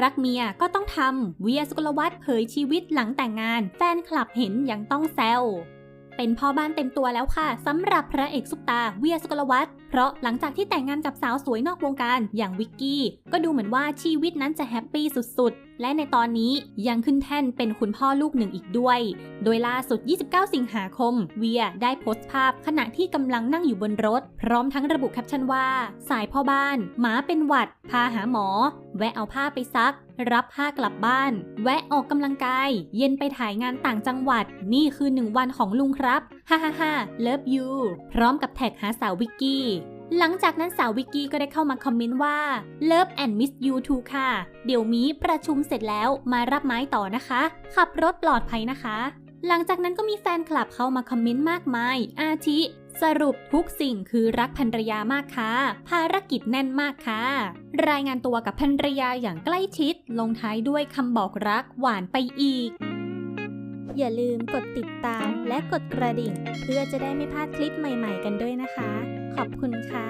รักเมียก็ต้องทำเวียสุกลวัฒน์เผยชีวิตหลังแต่งงาน แฟนคลับเห็นยังต้องแซวเป็นพ่อบ้านเต็มตัวแล้วค่ะสำหรับพระเอกซุปตาเวียสุกลวัฒน์เพราะหลังจากที่แต่งงานกับสาวสวยนอกวงการอย่างวิกกี้ ก็ดูเหมือนว่าชีวิตนั้นจะแฮปปี้สุดๆ และในตอนนี้ยังขึ้นแท่นเป็นคุณพ่อลูกหนึ่งอีกด้วย โดยล่าสุด 29 สิงหาคม เวียได้โพสต์ภาพขณะที่กำลังนั่งอยู่บนรถ พร้อมทั้งระบุแคปชั่นว่า สายพ่อบ้าน หมาเป็นหวัด พาหาหมอ แวะเอาผ้าไปซัก รับผ้ากลับบ้าน แวะออกกำลังกาย เย็นไปถ่ายงานต่างจังหวัด นี่คือหนึ่งวันของลุงครับฮ่าฮ่าฮ่า love you พร้อมกับแท็กหาสาววิกกี้หลังจากนั้นสาววิกกี้ก็ได้เข้ามาคอมเมนต์ว่า Love and miss you too ค่ะ เดี๋ยวมีประชุมเสร็จแล้วมารับไม้ต่อนะคะ ขับรถปลอดภัยนะคะ หลังจากนั้นก็มีแฟนคลับเข้ามาคอมเมนต์มากมาย อาทิ สรุปทุกสิ่งคือรักภรรยามากค่ะ ภารกิจแน่นมากค่ะ รายงานตัวกับภรรยาอย่างใกล้ชิด ลงท้ายด้วยคำบอกรักหวานไปอีก อย่าลืมกดติดตามและกดกระดิ่ง เพื่อจะได้ไม่พลาดคลิปใหม่ๆกันด้วยนะคะ ขอบคุณค่ะ